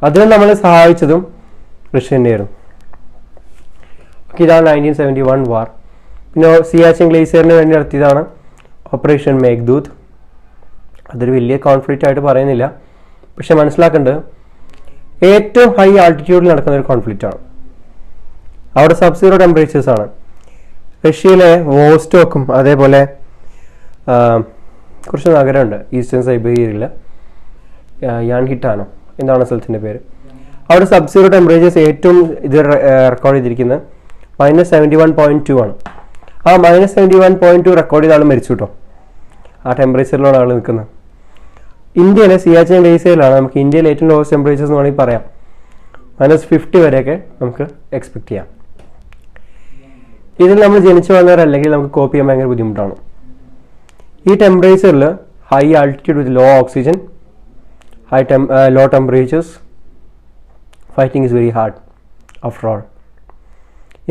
അതിന് നമ്മളെ സഹായിച്ചതും റഷ്യ തന്നെയായിരുന്നു. ഇതാണ് നയന്റീൻ സെവന്റി വൺ വാർ പിന്നെ സിയാച്ചിൻ ഗ്ലേസിയറിന് വേണ്ടി നടത്തിയതാണ് ഓപ്പറേഷൻ മേഘ്ദൂത്. അതൊരു വലിയ കോൺഫ്ലിക്റ്റ് ആയിട്ട് പറയുന്നില്ല. പക്ഷെ മനസ്സിലാക്കേണ്ടത് ഏറ്റവും ഹൈ ആൾട്ടിറ്റ്യൂഡിൽ നടക്കുന്ന ഒരു കോൺഫ്ലിക്റ്റ് ആണ്. അവിടെ സബ് സീറോ ടെമ്പറേച്ചേഴ്സ് ആണ്. റഷ്യയിലെ വോസ്റ്റോക്കും അതേപോലെ കുറച്ച് നഗരമുണ്ട്. ഈസ്റ്റേൺ സൈബീരിയയിൽ യാൻ ഹിറ്റാനോ എന്താണ് സ്ഥലത്തിന്റെ പേര്. അവിടെ സബ് സീറോ ടെമ്പറേച്ചേഴ്സ് ഏറ്റവും ഇത് റെക്കോർഡ് ചെയ്തിരിക്കുന്നത് minus seventy one point two ആണ്. ആ minus seventy one point two record ചെയ്ത ആൾ മരിച്ചു കേട്ടോ. ആ ടെമ്പറേച്ചറിലാണ് ആൾ നിൽക്കുന്നത്. ഇന്ത്യയിലെ സിയാച്ചിൻ ബേസിലാണ് നമുക്ക് ഇന്ത്യയിലെ ഏറ്റവും ലോവസ്റ്റ് ടെമ്പറേച്ചർ എന്ന് വേണമെങ്കിൽ പറയാം. മൈനസ് ഫിഫ്റ്റി വരെയൊക്കെ നമുക്ക് എക്സ്പെക്ട് ചെയ്യാം. ഇതിൽ നമ്മൾ ജനിച്ചു വന്നവരല്ലെങ്കിൽ നമുക്ക് കോപ്പി ചെയ്യാൻ ഭയങ്കര ബുദ്ധിമുട്ടാണ്. ഈ ടെമ്പറേച്ചറിൽ high altitude with low oxygen high temp low temperatures fighting is very hard after all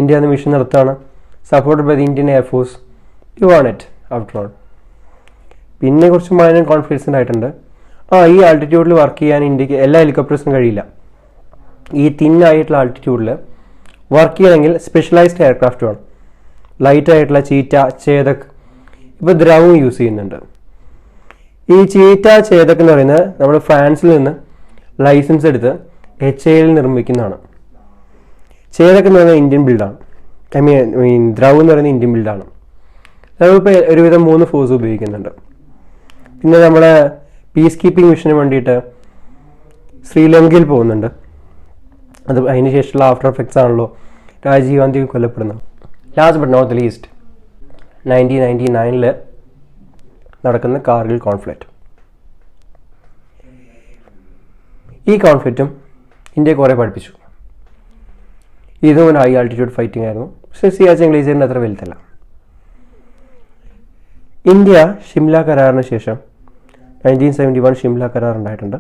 India എന്ന mission നടത്താണ് supported by the Indian air force you want it after all പിന്നെ കുറച്ച് മൈനർ കോൺഫ്ലിക്ട്സ് ഉണ്ടായിട്ടുണ്ട്. ആ ഈ ആൾട്ടിറ്റ്യൂഡിൽ വർക്ക് ചെയ്യാൻ ഇന്ത്യയ്ക്ക് എല്ലാ ഹെലികോപ്റ്റേഴ്സിനും കഴിയില്ല. ഈ തിന്നായിട്ടുള്ള ആൾട്ടിറ്റ്യൂഡിൽ വർക്ക് ചെയ്യണമെങ്കിൽ സ്പെഷ്യലൈസ്ഡ് എയർക്രാഫ്റ്റ് വേണം. ലൈറ്റ് ആയിട്ടുള്ള ചീറ്റ ചേതക് ഇപ്പോൾ ദ്രവം യൂസ് ചെയ്യുന്നുണ്ട്. ഈ ചീറ്റ ചേതക് എന്ന് പറയുന്നത് നമ്മൾ ഫ്രാൻസിൽ നിന്ന് ലൈസൻസ് എടുത്ത് എച്ച് എയിൽ നിർമ്മിക്കുന്നതാണ്. ചേതക് എന്ന് പറയുന്നത് ഇന്ത്യൻ ബിൽഡാണ് ഐ മീൻ മീൻ ദ്രവ് എന്ന് പറയുന്നത് ഇന്ത്യൻ ബിൽഡാണ് ഇപ്പോൾ ഒരുവിധം മൂന്ന് ഫോഴ്സ് ഉപയോഗിക്കുന്നുണ്ട്. പിന്നെ നമ്മുടെ പീസ് കീപ്പിംഗ് മിഷന് വേണ്ടിയിട്ട് ശ്രീലങ്കയിൽ പോകുന്നുണ്ട്. അത് അതിന് ശേഷമുള്ള ആഫ്റ്റർ എഫക്ട്സ് ആണല്ലോ Rajiv Gandhi കൊല്ലപ്പെടുന്നത്. Last but not least nineteen ninety നയനിൽ നടക്കുന്ന കാർഗിൽ കോൺഫ്ലിക്റ്റ് ഈ കോൺഫ്ലിക്റ്റും ഇന്ത്യ കുറേ പഠിപ്പിച്ചു. ഇതും ഒരു ഹൈ ആൾട്ടിറ്റ്യൂഡ് ഫൈറ്റിംഗ് ആയിരുന്നു. പക്ഷേ സിയാച്ചിൻ ഗ്ലേസിയറിന്റെ അത്ര വലുതല്ല. ഇന്ത്യ ഷിംല കരാറിന് ശേഷം നയന്റീൻ സെവന്റി വൺ ഷിംല കരാർ ഉണ്ടായിട്ടുണ്ട്.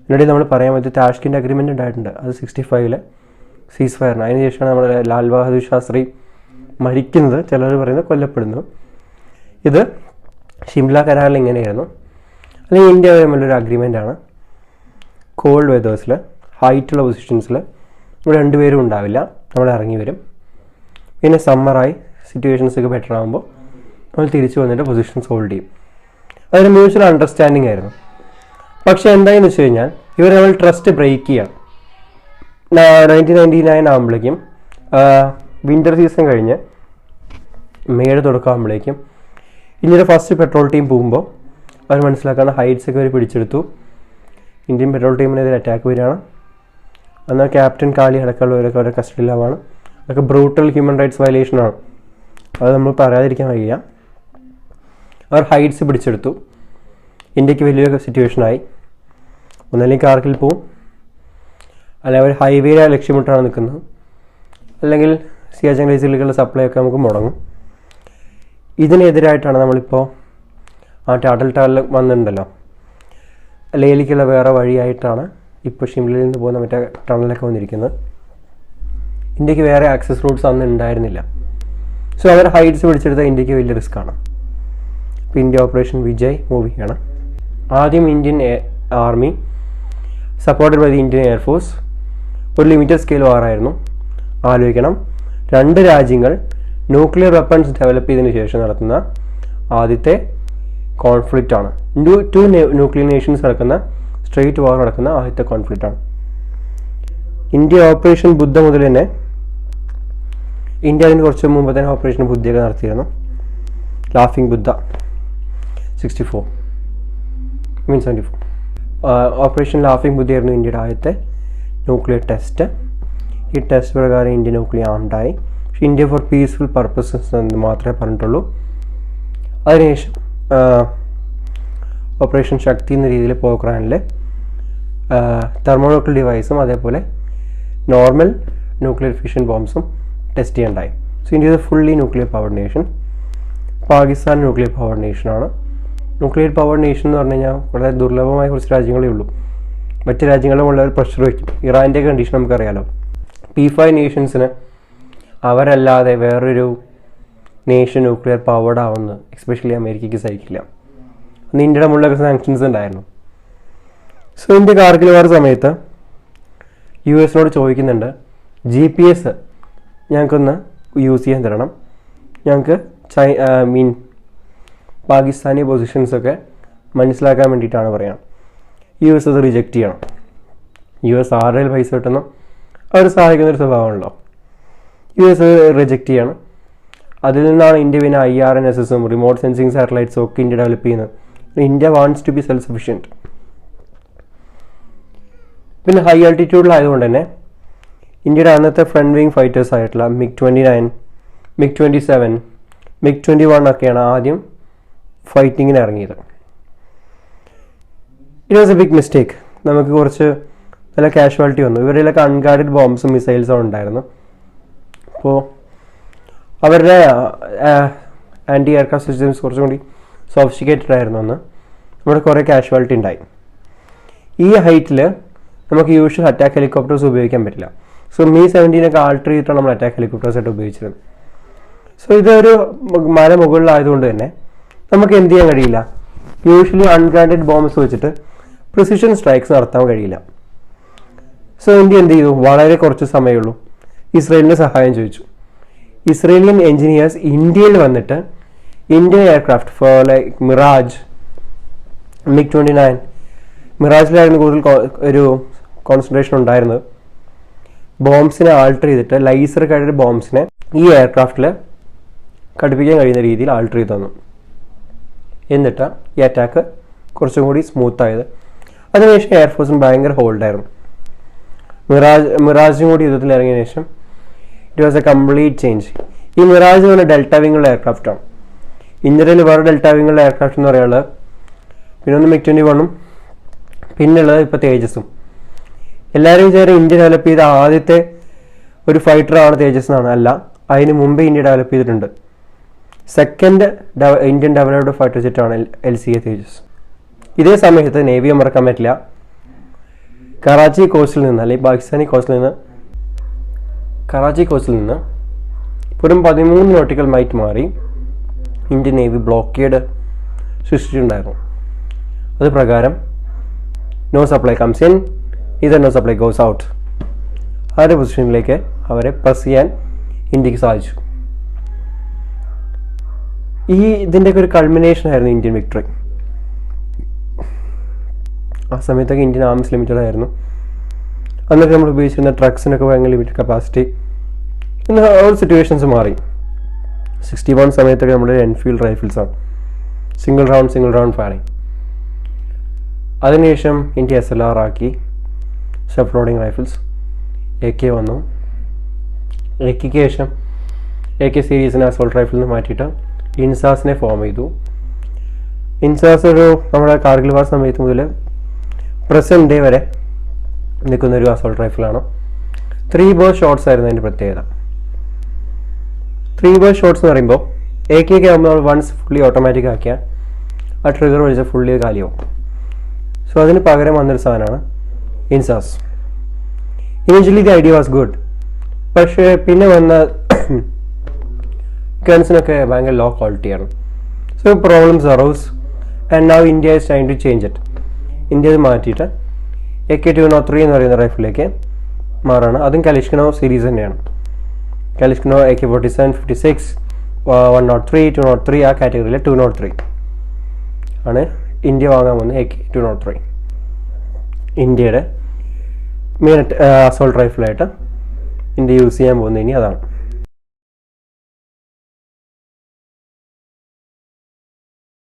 ഇതിനിടയിൽ നമ്മൾ പറയാൻ പറ്റും താഷ്കിന്റെ അഗ്രിമെന്റ് ഉണ്ടായിട്ടുണ്ട്. അത് സിക്സ്റ്റി ഫൈവിലെ സീസ് ഫയറിന് അതിന് ശേഷമാണ് നമ്മുടെ ലാൽ ബഹാദൂർ ശാസ്ത്രി മരിക്കുന്നത്. ചിലർ പറയുന്നത് കൊല്ലപ്പെടുന്നു. ഇത് ഷിംല കരാറിൽ ഇങ്ങനെയായിരുന്നു. അല്ലെങ്കിൽ ഇന്ത്യ തമ്മിലൊരു ആണ്. കോൾഡ് വെതേഴ്സിൽ ഹൈറ്റുള്ള പൊസിഷൻസിൽ ഇവിടെ രണ്ടുപേരും ഉണ്ടാവില്ല. നമ്മൾ ഇറങ്ങി വരും. പിന്നെ സമ്മറായി സിറ്റുവേഷൻസ് ഒക്കെ ബെറ്റർ ആകുമ്പോൾ നമ്മൾ തിരിച്ചു വന്നിട്ട് പൊസിഷൻസ് ഹോൾഡ് ചെയ്യും. അതൊരു മ്യൂച്വൽ അണ്ടർസ്റ്റാൻഡിങ് ആയിരുന്നു. പക്ഷെ എന്തായെന്ന് വെച്ച് കഴിഞ്ഞാൽ ഇവർ നമ്മൾ ട്രസ്റ്റ് ബ്രേക്ക് ചെയ്യണം. നയന്റീൻ നയന്റി നയൻ ആകുമ്പോഴേക്കും വിന്റർ സീസൺ കഴിഞ്ഞ് മേയുടെ തുടക്കമാകുമ്പോഴേക്കും ഇന്ത്യയുടെ ഫസ്റ്റ് പെട്രോൾ ടീം പോകുമ്പോൾ അവർ മനസ്സിലാക്കുന്ന ഹൈറ്റ്സ് ഒക്കെ അവർ പിടിച്ചെടുത്തു. ഇന്ത്യൻ പെട്രോൾ ടീമിനെതിരെ അറ്റാക്ക് വരികയാണ്. എന്നാൽ ക്യാപ്റ്റൻ കാലി അടക്കമുള്ളവരൊക്കെ അവരുടെ കസ്റ്റഡിയിലാവാണ് അതൊക്കെ ബ്രൂട്ടൽ ഹ്യൂമൻ റൈറ്റ്സ് വയലേഷനാണ് അത് നമ്മൾ പറയാതിരിക്കാൻ വയ്യ. അവർ ഹൈറ്റ്സ് പിടിച്ചെടുത്തു. ഇന്ത്യയ്ക്ക് വലിയൊരു സിറ്റുവേഷനായി ഒന്നല്ലെങ്കിൽ കാർക്കിൽ പോവും. അല്ലെങ്കിൽ അവർ ഹൈവേയിലെ ലക്ഷ്യമിട്ടാണ് നിൽക്കുന്നത്. അല്ലെങ്കിൽ സിയാച്ചൻ ഗ്ലേസിലേക്കുള്ള സപ്ലൈ ഒക്കെ നമുക്ക് മുടങ്ങും. ഇതിനെതിരായിട്ടാണ് നമ്മളിപ്പോൾ ആ ടാട്ടൽ ടാലിൽ വന്നിട്ടുണ്ടല്ലോ. ലേലിക്കുള്ള വേറെ വഴിയായിട്ടാണ് ഇപ്പോൾ ഷിംലയിൽ നിന്ന് പോകുന്ന മറ്റേ ടണലൊക്കെ വന്നിരിക്കുന്നത്. ഇന്ത്യയ്ക്ക് വേറെ ആക്സസ് റൂട്ട്സ് അന്ന് ഉണ്ടായിരുന്നില്ല. സോ അവർ ഹൈറ്റ്സ് പിടിച്ചെടുത്താൽ ഇന്ത്യയ്ക്ക് വലിയ റിസ്ക്കാണ് ഇപ്പോൾ ഇന്ത്യ ഓപ്പറേഷൻ വിജയ് മൂവിയാണ്. ആദ്യം Indian army supported by the Indian air force ഒരു ലിമിറ്റഡ് സ്കെയിൽ വാറായിരുന്നു ആലോചിക്കണം. രണ്ട് രാജ്യങ്ങൾ ന്യൂക്ലിയർ വെപ്പൺസ് ഡെവലപ്പ് ചെയ്തതിന് ശേഷം നടത്തുന്ന ആദ്യത്തെ കോൺഫ്ലിക്റ്റ് ആണ് ടു ന്യൂക്ലിയർ നേഷൻസ് നടക്കുന്ന സ്ട്രേറ്റ് വാർ നടക്കുന്ന ആദ്യത്തെ കോൺഫ്ലിക്റ്റ് ആണ് ഇന്ത്യ ഓപ്പറേഷൻ ബുദ്ധ മുതൽ തന്നെ ഇന്ത്യ അതിന് കുറച്ച് മുമ്പ് തന്നെ ഓപ്പറേഷൻ ബുദ്ധിയൊക്കെ നടത്തിയിരുന്നു. Laughing Buddha. Sixty four mean seventy four operation laughing ബുദ്ധിയായിരുന്നു ഇന്ത്യയുടെ ആദ്യത്തെ ന്യൂക്ലിയർ ടെസ്റ്റ് ഈ ടെസ്റ്റ് പ്രകാരം ഇന്ത്യ ന്യൂക്ലിയർ ആംഡായി പക്ഷേ ഇന്ത്യ ഫോർ പീസ്ഫുൾ പർപ്പസസ് എന്ന് മാത്രമേ പറഞ്ഞിട്ടുള്ളൂ. അതിനുശേഷം ഓപ്പറേഷൻ ശക്തി എന്ന രീതിയിൽ പോക്രാനിൽ തെർമോണോക്ലിയർ ഡിവൈസും അതേപോലെ നോർമൽ ന്യൂക്ലിയർ ഫിഷൻ ബോംബ്സും test ചെയ്യണ്ടായി so India fully nuclear power nation Pakistan nuclear power നേഷനാണ് nuclear power nation എന്ന് പറഞ്ഞു കഴിഞ്ഞാൽ വളരെ ദുർലഭമായ കുറച്ച് രാജ്യങ്ങളേ ഉള്ളൂ. മറ്റ് രാജ്യങ്ങളും ഉള്ള ഒരു പ്രഷർ വയ്ക്കും ഇറാന്റെ കണ്ടീഷൻ നമുക്കറിയാലോ. പി ഫൈവ് നേഷൻസിന് അവരല്ലാതെ വേറൊരു നേഷൻ ന്യൂക്ലിയർ പവർഡ് ആവുന്നത് എക്സ്പെഷ്യലി അമേരിക്കയ്ക്ക് സഹിക്കില്ല അന്ന് ഇന്ത്യയുടെ മുകളിലൊക്കെ സാങ്ഷൻസ് ഉണ്ടായിരുന്നു. സോ ഇന്ത്യ കാർഗിൽ വാർ സമയത്ത് യു എസിനോട് ചോദിക്കുന്നുണ്ട് ജി പി എസ് ഞങ്ങൾക്കൊന്ന് യൂസ് ചെയ്യാൻ തരണം. ഞങ്ങൾക്ക് ചൈ മീൻ പാകിസ്ഥാനി പൊസിഷൻസൊക്കെ മനസ്സിലാക്കാൻ വേണ്ടിയിട്ടാണ് പറയാം യു എസ് അത് റിജക്റ്റ് ചെയ്യണം. യു എസ് ആരുടെ പൈസ കിട്ടുന്നു അവർ സഹായിക്കുന്നൊരു സ്വഭാവമാണല്ലോ. യു എസ് റിജക്റ്റ് ചെയ്യണം. അതിൽ നിന്നാണ് ഇന്ത്യ പിന്നെ ഐ ആർ എൻ എസ് എസും റിമോട്ട് സെൻസിങ് സാറ്റലൈറ്റ്സും ഒക്കെ ഇന്ത്യ ഡെവലപ്പ് ചെയ്യുന്നത്. India wants to be self sufficient പിന്നെ ഹൈ ആൾട്ടിറ്റ്യൂഡിലായതുകൊണ്ട് തന്നെ ഇന്ത്യയുടെ അന്നത്തെ ഫ്രണ്ട് വിങ് ഫൈറ്റേഴ്സ് ആയിട്ടുള്ള MiG twenty nine MiG twenty seven MiG twenty one ഒക്കെയാണ് ആദ്യം ഫൈറ്റിങ്ങിന് ഇറങ്ങിയത്. It was a big mistake നമുക്ക് കുറച്ച് നല്ല കാഷ്വാലിറ്റി വന്നു. ഇവരിലൊക്കെ അൺഗാർഡഡ് ബോംബ്സും മിസൈൽസും ഉണ്ടായിരുന്നു. അപ്പോൾ അവരുടെ ആന്റി എയർക്രാഫ്റ്റ് സിസ്റ്റംസ് കുറച്ചും കൂടി സോഫിസ്റ്റിക്കേറ്റഡ് ആയിരുന്നു അന്ന്. നമ്മുടെ കുറേ കാഷ്വാലിറ്റി ഉണ്ടായി. ഈ ഹൈറ്റിൽ നമുക്ക് യൂഷ്വൽ അറ്റാക്ക് ഹെലികോപ്റ്റേഴ്സ് ഉപയോഗിക്കാൻ പറ്റില്ല. സോ മീ സെവന്റീനൊക്കെ ആൾട്ടർ ചെയ്തിട്ടാണ് നമ്മൾ അറ്റാക്ക് ഹെലികോപ്റ്റേഴ്സ് ആയിട്ട് ഉപയോഗിച്ചത് സോ ഇതൊരു മല മുകളിലായതുകൊണ്ട് തന്നെ നമുക്ക് എന്ത് ചെയ്യാൻ കഴിയില്ല? യൂഷ്വലി അൺഗ്രാൻഡഡ് ബോംബ്സ് വെച്ചിട്ട് പ്രിസിഷൻ സ്ട്രൈക്സ് നടത്താൻ കഴിയില്ല. സോ ഇന്ത്യ എന്ത് ചെയ്തു? വളരെ കുറച്ച് സമയമുള്ളൂ. ഇസ്രയേലിന്റെ സഹായം ചോദിച്ചു. ഇസ്രേലിയൻ എഞ്ചിനീയേഴ്സ് ഇന്ത്യയിൽ വന്നിട്ട് Indian aircraft for like Mirage MiG twenty nine മിറാജിലായിരുന്നു കൂടുതൽ ഒരു കോൺസെൻട്രേഷൻ ഉണ്ടായിരുന്നത്. ബോംബ്സിനെ ആൾട്ടർ ചെയ്തിട്ട് ലൈസർ കഴിഞ്ഞ ബോംബ്സിനെ ഈ എയർക്രാഫ്റ്റിൽ ഘടിപ്പിക്കാൻ കഴിയുന്ന രീതിയിൽ ആൾട്ടർ ചെയ്തു തന്നു. എന്നിട്ട് ഈ അറ്റാക്ക് കുറച്ചും കൂടി സ്മൂത്ത് ആയത്. അതിനുശേഷം എയർഫോഴ്സിന് ഭയങ്കര ഹോൾഡായിരുന്നു മിറാജ് മിറാജും കൂടി യുദ്ധത്തിൽ ഇറങ്ങിയ ശേഷം it was a complete change ഈ മിറാജ് പറഞ്ഞ ഡെൽറ്റ വിങ്ങുള്ള എയർക്രാഫ്റ്റാണ് ഇന്ത്യയിൽ വേറെ ഡെൽറ്റ വിങ്ങുള്ള എയർക്രാഫ്റ്റ് എന്ന് പറയാനുള്ളത് പിന്നെ ഒന്ന് മിക് ട്വന്റി വണ്ണും പിന്നുള്ളത് ഇപ്പോൾ തേജസ്സും. എല്ലാവരും വിചാരം ഇന്ത്യ ഡെവലപ്പ് ചെയ്ത ആദ്യത്തെ ഒരു ഫൈറ്ററാണ് തേജസ് എന്നാണ്. അല്ല അതിന് മുമ്പേ ഇന്ത്യ ഡെവലപ്പ് ചെയ്തിട്ടുണ്ട്. സെക്കൻഡ് ഇന്ത്യൻ ഡെവലപ്ഡ് ഫൈറ്റർ ജെറ്റാണ് എൽ സി എ തേജസ്. ഇതേ സമയത്ത് നേവിയെ മറക്കാൻ പറ്റില്ല. കറാച്ചി കോസ്റ്റിൽ നിന്ന് അല്ലെങ്കിൽ പാകിസ്ഥാനി കോസ്റ്റിൽ നിന്ന് കറാച്ചി കോസ്റ്റിൽ നിന്ന് വെറും പതിമൂന്ന് നോട്ടിക്കൽ മൈറ്റ് മാറി ഇന്ത്യൻ നേവി ബ്ലോക്കേഡ് സൃഷ്ടിച്ചിട്ടുണ്ടായിരുന്നു. അത് പ്രകാരം നോ സപ്ലൈ കംസ് ഇൻ ഇത് നോ സപ്ലൈ ഗോസ് ഔട്ട് ആ ഒരു പൊസിഷനിലേക്ക് അവരെ പ്രസ് ചെയ്യാൻ ഇന്ത്യയ്ക്ക് സാധിച്ചു. ഈ ഇതിന്റെയൊക്കെ ഒരു കൾമിനേഷൻ ആയിരുന്നു ഇന്ത്യൻ വിക്ടറി ആ സമയത്തൊക്കെ ഇന്ത്യൻ ആർമീസ് ലിമിറ്റഡ് ആയിരുന്നു. അന്നൊക്കെ നമ്മൾ ഉപയോഗിച്ചിരുന്ന ട്രക്സിനൊക്കെ ഭയങ്കര ലിമിറ്റഡ് കപ്പാസിറ്റി ഇന്ന് ഓൾ സിറ്റുവേഷൻസ് മാറി. സിക്സ്റ്റി വൺ സമയത്തൊക്കെ നമ്മുടെ Enfield റൈഫിൾസാണ് single round single round firing അതിനുശേഷം ഇന്ത്യ എസ് എൽ ആർ ആക്കി self loading rifles A K വന്നു. എ കെക്ക് ശേഷം എ കെ സീരീസിനെ അസോൾട്ട് റൈഫിൾ നിന്ന് മാറ്റിയിട്ട് ഇൻസാസിനെ ഫോം ചെയ്തു. ഇൻസാസ് ഒരു നമ്മുടെ കാർഗിൽ വാർ സമയത്ത് മുതൽ പ്രസന്റ് ഡേ വരെ നിൽക്കുന്ന ഒരു അസോൾട്ട് റൈഫിളാണ് ത്രീ ബോ ഷോട്ട്സ് ആയിരുന്നു അതിന്റെ പ്രത്യേകത. ത്രീ ബോ ഷോട്ട്സ് എന്ന് പറയുമ്പോൾ എ കെ ഒക്കെ ആകുമ്പോൾ നമ്മൾ വൺസ് ഫുള്ളി ഓട്ടോമാറ്റിക് ആക്കിയാൽ ആ ട്രിഗർ വലിച്ച ഫുള്ളി കാലിയാവും. സോ അതിന് പകരം വന്നൊരു സാധനമാണ് INSAS. Initially the idea was good പക്ഷേ പിന്നെ വന്ന ഗൺസിനൊക്കെ ഭയങ്കര ലോ ക്വാളിറ്റിയാണ് so problems arose and now India is time to change it India ഇത് മാറ്റിയിട്ട് A K two no three എന്ന് പറയുന്ന റൈഫിലേക്ക് മാറാണ്. അതും കലിഷ്കനോ സീരീസ് തന്നെയാണ്. Kalashnikov A K forty seven fifty six one nought three two nought three ആ കാറ്റഗറിയിലെ ടു നോട്ട് ത്രീ ആണ് ഇന്ത്യ വാങ്ങാൻ പോകുന്നത് A K two nought three ഇന്ത്യയുടെ മെയിൻ അസോൾട്ട് റൈഫിളായിട്ട് ഇന്ത്യ യൂസ് ചെയ്യാൻ പോകുന്നത് ഇനി അതാണ്.